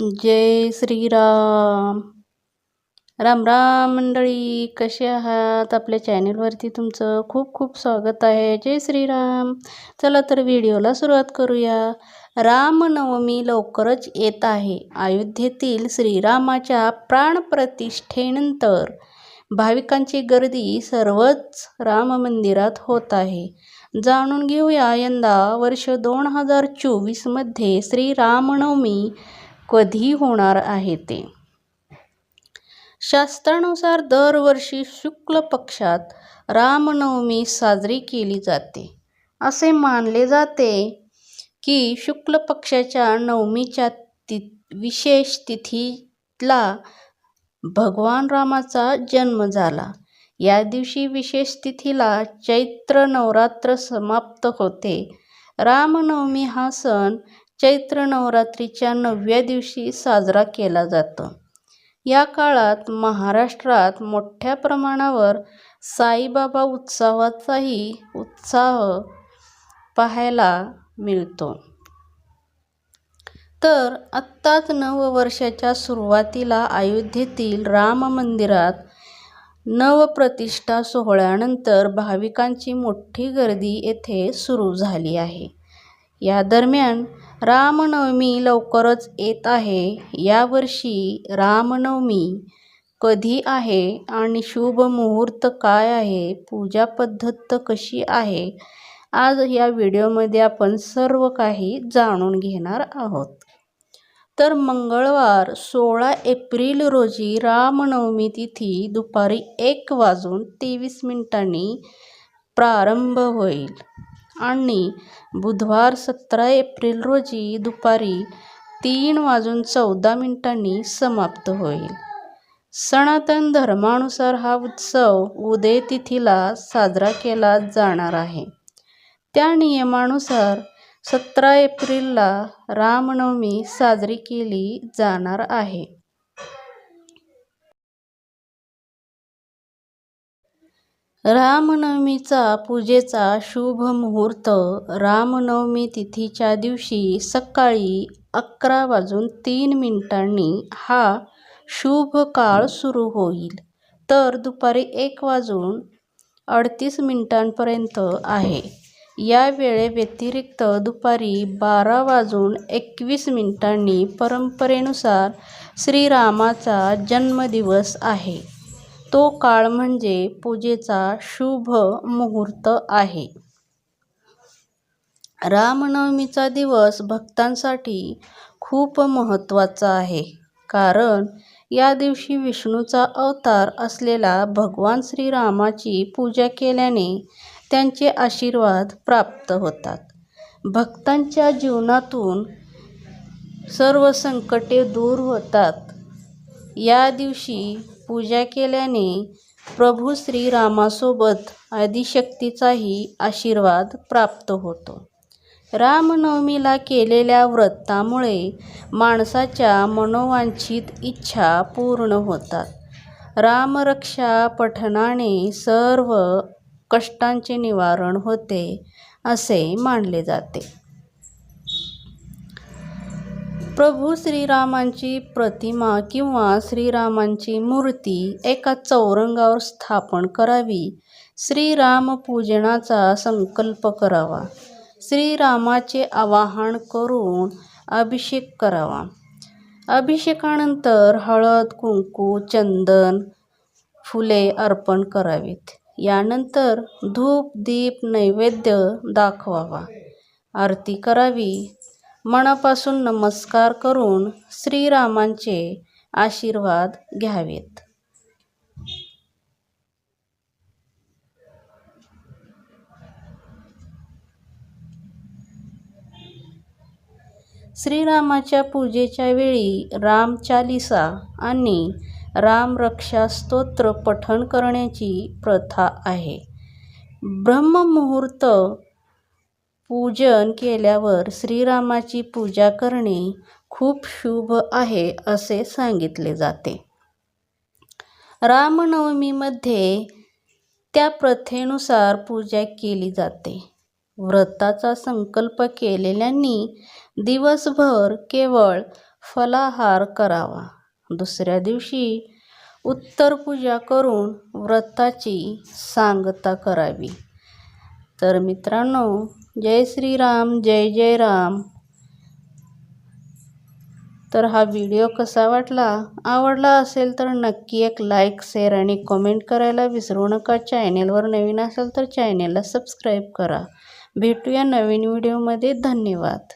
जय श्रीराम. राम राम मंडळी कसे आहात? आपल्या चॅनेलवरती तुमचं खूप खूप स्वागत आहे. जय श्रीराम. चला तर व्हिडिओला सुरुवात करूया. रामनवमी लवकरच येत आहे. अयोध्येतील श्रीरामाच्या प्राणप्रतिष्ठेनंतर भाविकांची गर्दी सर्वच राम मंदिरात होत आहे. जाणून घेऊया यंदा वर्ष दोन हजार चोवीसमध्ये श्रीरामनवमी कधी होणार आहे ते? शास्त्रानुसार दरवर्षी शुक्ल पक्षात रामनवमी साजरी केली जाते. असे मानले जाते की शुक्ल पक्षाच्या नवमीच्या ति विशेष तिथीला भगवान रामाचा जन्म झाला. या दिवशी विशेष तिथीला चैत्र नवरात्र समाप्त होते. रामनवमी हा सण चैत्र नवरात्रीच्या नवव्या दिवशी साजरा केला जातो. या काळात महाराष्ट्रात मोठ्या प्रमाणावर साईबाबा उत्सवाचाही उत्साह पाहायला मिळतो. तर आत्ताच नववर्षाच्या सुरुवातीला अयोध्येतील राम मंदिरात नवप्रतिष्ठा सोहळ्यानंतर भाविकांची मोठी गर्दी येथे सुरू झाली आहे. या दरम्यान रामनवमी लवकरच येत आहे. यावर्षी रामनवमी कधी आहे आणि शुभ मुहूर्त काय आहे? पूजा पद्धत कशी आहे? आज या व्हिडिओमध्ये आपण सर्व काही जाणून घेणार आहोत. तर मंगळवार सोळा एप्रिल रोजी रामनवमी तिथी दुपारी एक वाजून तेवीस मिनिटांनी प्रारंभ होईल. आणि बुधवार सतरा एप्रिल रोजी दुपारी तीन वाजून चौदा मिनिटांनी समाप्त होईल. सनातन धर्मानुसार हा उत्सव उदय तिथीला साजरा केला जाणार आहे. त्या नियमानुसार सतरा एप्रिलला रामनवमी साजरी केली जाणार आहे. रामनवमीचा पूजेचा शुभ मुहूर्त. रामनवमी तिथीच्या दिवशी सकाळी अकरा वाजून तीन मिनिटांनी हा शुभ काळ सुरू होईल. तर दुपारी एक वाजून अडतीस मिनिटांपर्यंत आहे. या वेळेव्यतिरिक्त दुपारी बारा वाजून एकवीस मिनिटांनी परंपरेनुसार श्रीरामाचा जन्मदिवस आहे. तो काळ म्हणजे पूजेचा शुभ मुहूर्त आहे. रामनवमीचा दिवस भक्तांसाठी खूप महत्त्वाचा आहे. कारण या दिवशी विष्णूचा अवतार असलेला भगवान श्रीरामाची पूजा केल्याने त्यांचे आशीर्वाद प्राप्त होतात. भक्तांच्या जीवनातून सर्व संकटे दूर होतात. या दिवशी पूजा केल्याने प्रभू श्रीरामासोबत आदिशक्तीचाही आशीर्वाद प्राप्त होतो. रामनवमीला केलेल्या व्रतामुळे माणसाच्या मनोवांछित इच्छा पूर्ण होतात. रामरक्षा पठणाने सर्व कष्टांचे निवारण होते असे मानले जाते. प्रभू श्रीरामांची प्रतिमा किंवा श्रीरामांची मूर्ती एका चौरंगावर स्थापन करावी. श्रीराम पूजनाचा संकल्प करावा. श्रीरामाचे आवाहन करून अभिषेक करावा. अभिषेकानंतर हळद कुंकू चंदन फुले अर्पण करावीत. यानंतर धूप दीप नैवेद्य दाखवावा. आरती करावी. मनापासून नमस्कार करून श्रीरामांचे आशीर्वाद घ्यावेत. श्रीरामाच्या पूजेच्या वेळी राम चालिसा आणि रामरक्षा स्तोत्र पठण करण्याची प्रथा आहे. ब्रह्ममुहूर्त पूजन केल्यावर श्रीरामाची पूजा करणे खूप शुभ आहे असे सांगितले जाते. रामनवमीमध्ये त्या प्रथेनुसार पूजा केली जाते. व्रताचा संकल्प केलेल्यांनी दिवसभर केवळ फलाहार करावा. दुसऱ्या दिवशी उत्तर पूजा करून व्रताची सांगता करावी. तर मित्रांनो जय श्रीराम जय जय राम. तर हा व्हिडिओ कसा वाटला? आवडला असेल तर नक्की एक लाईक शेअर आणि कमेंट करायला विसरू नका. चॅनेलवर नवीन असेल तर चॅनेलला सबस्क्राईब करा. भेटूया नवीन व्हिडिओमध्ये धन्यवाद.